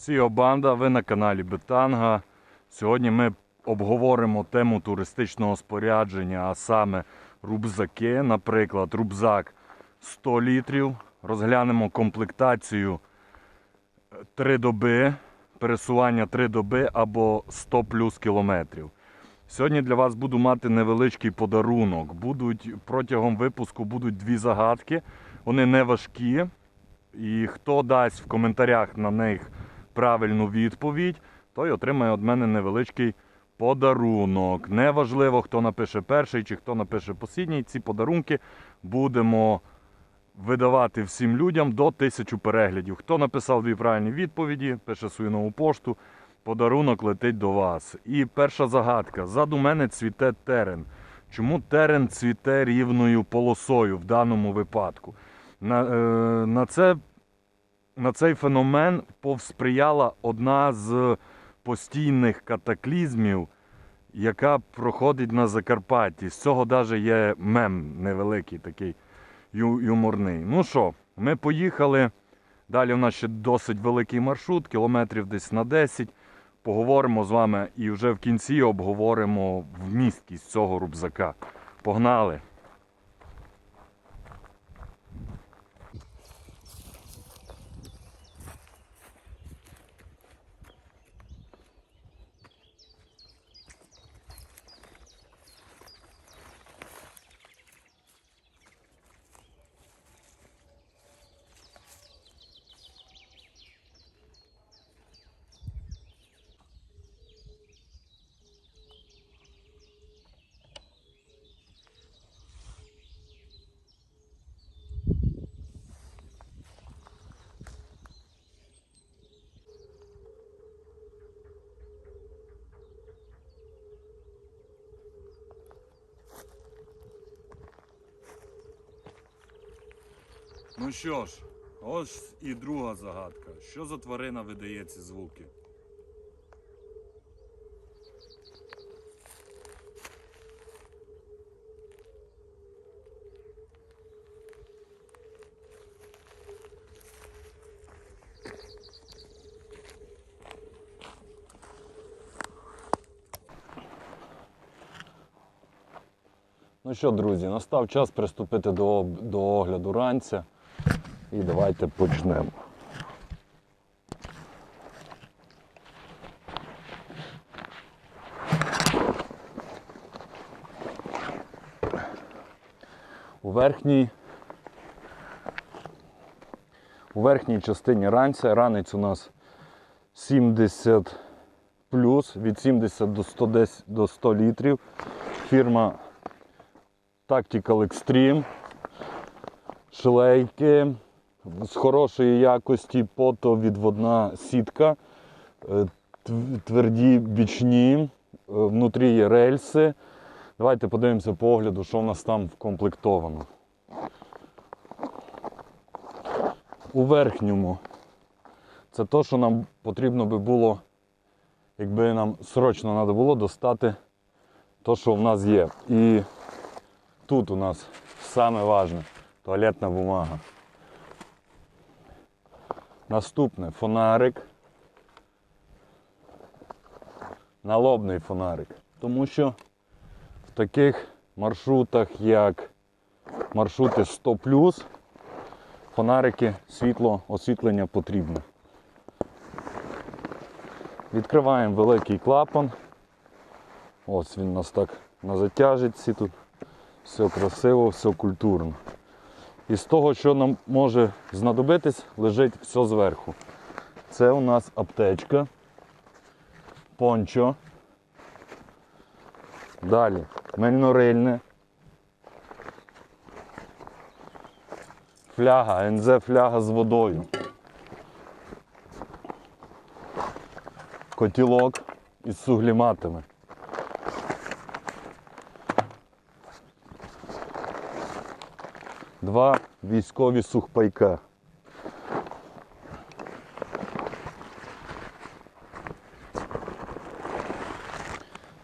Сіо Банда, ви на каналі Бетанга. Сьогодні ми обговоримо тему туристичного спорядження, а саме рюкзаки, наприклад, рюкзак 100 літрів. Розглянемо комплектацію 3 доби, пересування 3 доби або 100 плюс кілометрів. Сьогодні для вас буду мати невеличкий подарунок. Будуть протягом випуску будуть дві загадки. Вони не важкі. І хто дасть в коментарях на них правильну відповідь, той отримає від мене невеличкий подарунок. Неважливо, хто напише перший чи хто напише послідній. Ці подарунки будемо видавати всім людям до тисячу переглядів. Хто написав дві правильні відповіді, пише свою нову пошту. Подарунок летить до вас. І перша загадка. Ззаду мене цвіте терен. Чому терен цвіте рівною полосою в даному випадку? На, е, на, це, на цей феномен повсприяла одна з постійних катаклізмів, яка проходить на Закарпатті. З цього навіть є мем невеликий такий юморний. Ну що, ми поїхали. Далі у нас ще досить великий маршрут, кілометрів десь на 10. Поговоримо з вами і вже в кінці обговоримо вмісткість цього рюкзака. Погнали! Ну що ж, ось і друга загадка. Що за тварина видає ці звуки? Ну що, друзі, настав час приступити до, до огляду ранця. І давайте почнемо. У верхній, у верхній частині ранця ранець у нас 70 плюс, від 70 до 110 до 100 літрів. Фірма Tactical Extreme, шлейки з хорошої якості, потовідводна сітка, е, тверді бічні, е, внутрі є рельси. Давайте подивимося по огляду, що в нас там вкомплектовано. У верхньому це те, що нам потрібно би було, якби нам срочно треба було достати те, що в нас є. І Тут у нас саме важне туалетна бумага. Наступне фонарик. Налобний фонарик. Тому що в таких маршрутах, як маршрути 100 фонарики, світло, освітлення потрібне. Відкриваємо великий клапан. Ось він у нас так на затяжечці тут. Все красиво, все культурно. І з того, що нам може знадобитись, лежить все зверху. Це у нас аптечка, пончо. Далі мельнорильне. Фляга, НЗ фляга з водою. Котілок із сугліматами. Два військові сухпайка.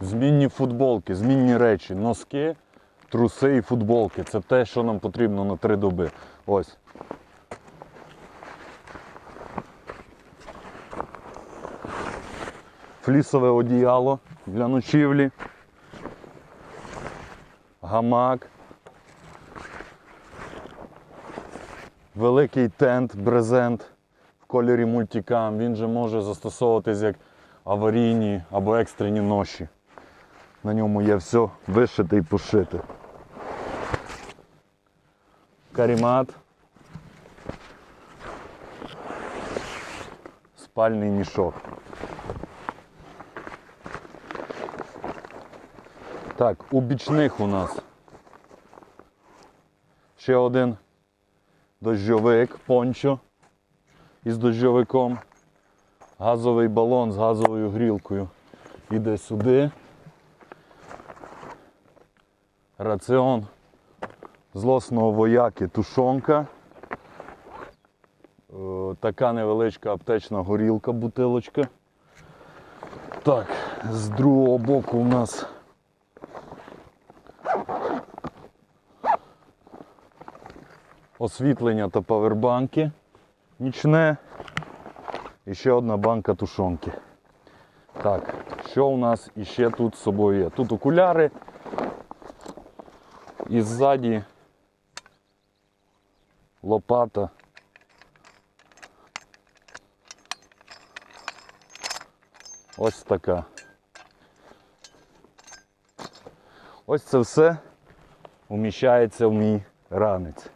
Змінні футболки, змінні речі, носки, труси і футболки. Це те, що нам потрібно на три доби. Ось. флісове одіяло для ночівлі, гамак, великий тент, брезент в кольорі мультикам. Він же може застосовуватись як аварійні або екстрені ноші. На ньому є все вишите і пошите. Карімат. Спальний мішок. Так, у бічних у нас ще один дощовик, пончо із дощовиком. Газовий балон з газовою грілкою. Іде сюди. Раціон злосного вояки тушонка. Е, Така невеличка аптечна горілка, бутилочка. Так, з другого боку у нас освітлення та павербанки нічне. І ще одна банка тушонки. Так, що у нас іще тут з собою є? Тут окуляри. І ззаді лопата. Ось така. Ось це все уміщається в мій ранець.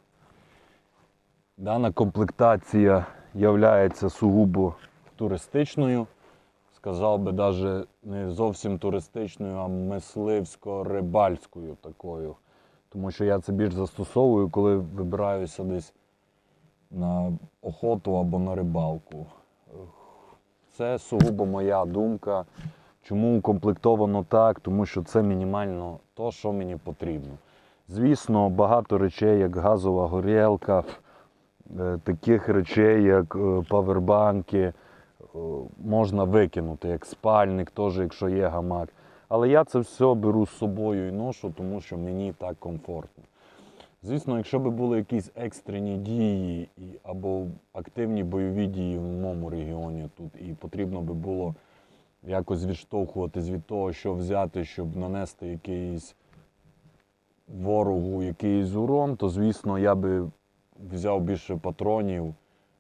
Дана комплектація є сугубо туристичною. Сказав би навіть не зовсім туристичною, а мисливсько-рибальською такою. Тому що я це більш застосовую, коли вибираюся десь на охоту або на рибалку. Це сугубо моя думка. Чому укомплектовано так? Тому що це мінімально то, що мені потрібно. Звісно, багато речей, як газова горілка, таких речей, як е, павербанки, е, можна викинути, як спальник, теж, якщо є гамак. Але я це все беру з собою і ношу, тому що мені так комфортно. Звісно, якщо б були якісь екстрені дії або активні бойові дії в моєму регіоні тут, і потрібно би було якось відштовхуватись від того, що взяти, щоб нанести якийсь ворогу якийсь урон, то звісно я би взяв більше патронів,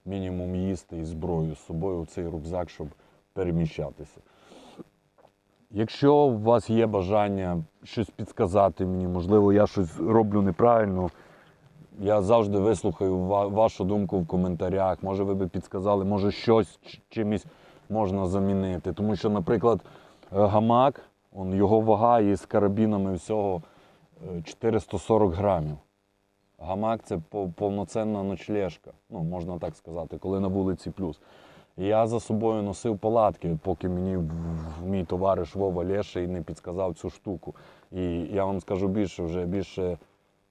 мінімум їсти і зброю з собою в цей рюкзак, щоб переміщатися. Якщо у вас є бажання щось підказати мені, можливо, я щось роблю неправильно, я завжди вислухаю вашу думку в коментарях. Може, ви би підказали, може щось чимось можна замінити. Тому що, наприклад, е, гамак, його вага із карабінами всього е, 440 грамів. Гамак це по- повноцінна ночлежка, ну, можна так сказати, коли на вулиці плюс. Я за собою носив палатки, поки мені мій товариш Вова Леший не підказав цю штуку. І я вам скажу більше, вже більше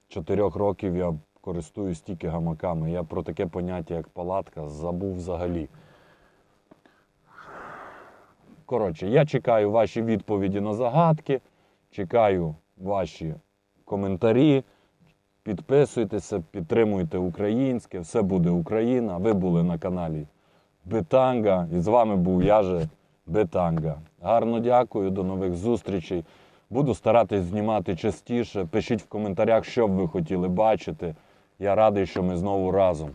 чотирьох років я користуюсь тільки гамаками. Я про таке поняття, як палатка, забув взагалі. Коротше, я чекаю ваші відповіді на загадки, чекаю ваші коментарі. Підписуйтеся, підтримуйте українське, все буде Україна. Ви були на каналі Бетанга. І з вами був я же Бетанга. Гарно дякую, до нових зустрічей. Буду старатись знімати частіше. Пишіть в коментарях, що б ви хотіли бачити. Я радий, що ми знову разом.